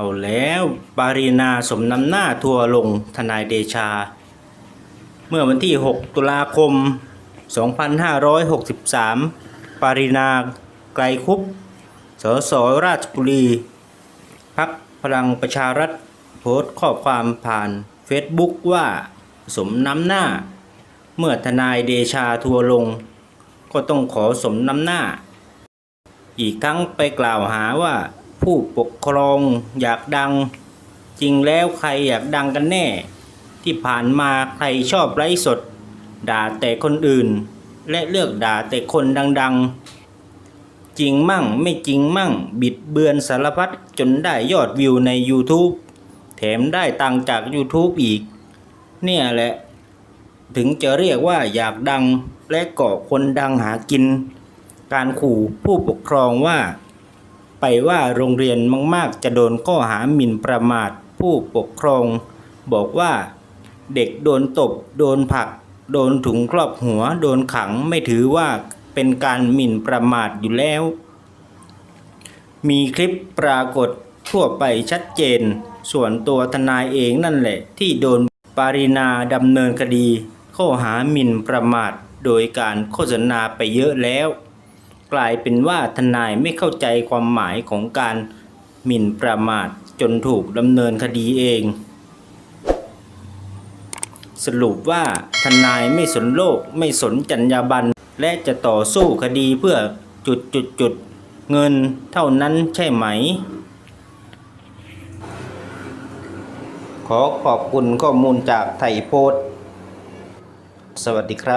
เอาแล้วปารีนาสมน้ำหน้าทัวลงทนายเดชา เมื่อวันที่ 6 ตุลาคม 2563 ปารีนาไกลคุปสสราชบุรีพักพลังประชารัฐโพสต์ข้อความผ่านเฟซบุ๊กว่าสมน้ำหน้า เมื่อทนายเดชาทัวลง ก็ต้องขอสมน้ำหน้า อีกทั้งไปกล่าวหาว่า ผู้ปกครองอยากดัง จริงแล้วใครอยากดังกันแน่ ที่ผ่านมาใครชอบไร้สด ด่าแต่คนอื่น และเลือกด่าแต่คนดังๆ จริงมั่งไม่จริงมั่ง บิดเบือนสารพัดจนได้ยอดวิวใน YouTube แถมได้ตังจาก YouTube อีก เนี่ยแหละ ถึงจะเรียกว่าอยากดังและเกาะคนดังหากิน การขู่ผู้ปกครองว่า ไปว่าโรงเรียนมากๆ จะโดนข้อหาหมิ่นประมาทผู้ปกครอง บอกว่าเด็กโดนตบ โดนผลัก โดนถุงครอบหัว โดนขังไม่ถือว่าเป็นการหมิ่นประมาทอยู่แล้ว มีคลิปปรากฏทั่วไปชัดเจน ส่วนตัวทนายเองนั่นแหละ ที่โดนปารินาดำเนินคดี ข้อหาหมิ่นประมาท โดยการโฆษณาไปเยอะแล้ว กลายเป็นว่าทนายไม่เข้าใจความหมายของการหมิ่นประมาทจนถูกดำเนินคดีเอง สรุปว่าทนายไม่สนโลกไม่สนจรรยาบรรณและจะต่อสู้คดีเพื่อจุดจุดจุดเงินเท่านั้นใช่ไหม ขอขอบคุณข้อมูลจากไทยโพสต์สวัสดีครับ